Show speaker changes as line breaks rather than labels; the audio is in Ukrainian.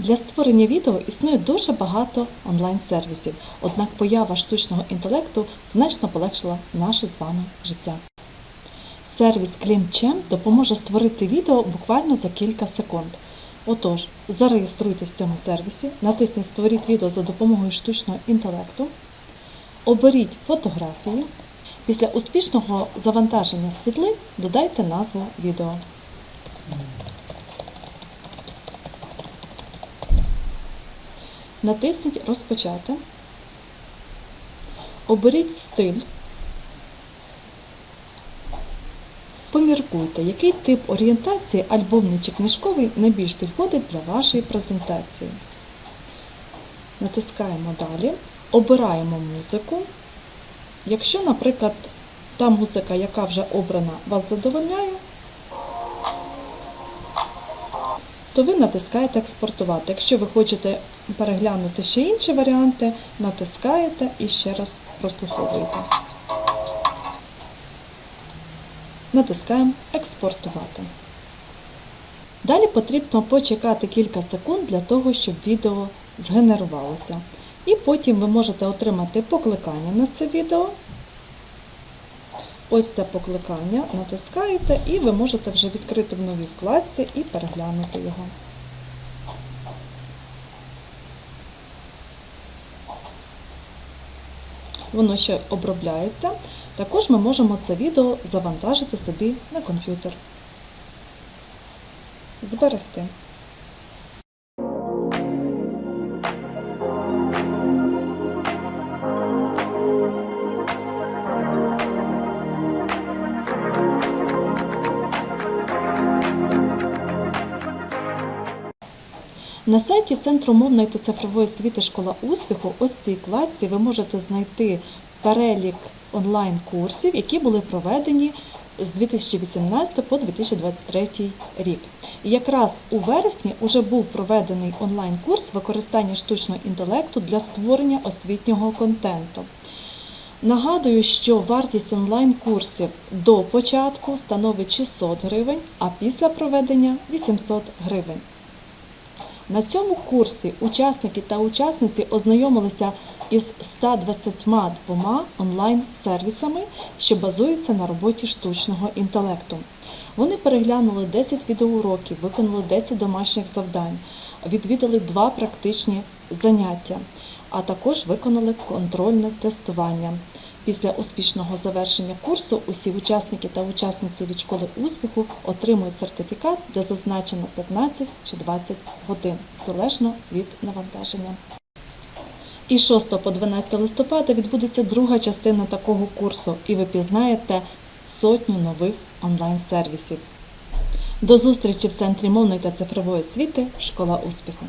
Для створення відео існує дуже багато онлайн-сервісів, однак поява штучного інтелекту значно полегшила наше з вами життя. Сервіс ClimChem допоможе створити відео буквально за кілька секунд. Отож, зареєструйтесь в цьому сервісі, натисніть Створіть відео за допомогою штучного інтелекту, оберіть фотографії. Після успішного завантаження світлин додайте назву відео. Натисніть Розпочати. Оберіть стиль. Поміркуйте, який тип орієнтації, альбомний чи книжковий, найбільш підходить для вашої презентації. Натискаємо далі, обираємо музику. Якщо, наприклад, та музика, яка вже обрана, вас задовольняє, то ви натискаєте експортувати. Якщо ви хочете переглянути ще інші варіанти, натискаєте і ще раз прослуховуєте. Натискаємо експортувати. Далі потрібно почекати кілька секунд для того, щоб відео згенерувалося. І потім ви можете отримати покликання на це відео. Ось це покликання натискаєте і ви можете вже відкрити в новій вкладці і переглянути його. Воно ще обробляється. Також ми можемо це відео завантажити собі на комп'ютер. Зберегти. На сайті Центру мовної та цифрової освіти Школа успіху ось цій вкладці ви можете знайти перелік онлайн-курсів, які були проведені з 2018 по 2023 рік. І якраз у вересні вже був проведений онлайн-курс використання штучного інтелекту для створення освітнього контенту. Нагадую, що вартість онлайн-курсів до початку становить 600 гривень, а після проведення 800 гривень. На цьому курсі учасники та учасниці ознайомилися із 122 онлайн-сервісами, що базуються на роботі штучного інтелекту. Вони переглянули 10 відеоуроків, виконали 10 домашніх завдань, відвідали два практичні заняття, а також виконали контрольне тестування. Після успішного завершення курсу усі учасники та учасниці від школи успіху отримують сертифікат, де зазначено 15 чи 20 годин, залежно від навантаження. І 6 по 12 листопада відбудеться друга частина такого курсу, і ви пізнаєте сотню нових онлайн-сервісів. До зустрічі в Центрі мовної та цифрової освіти Школа успіху!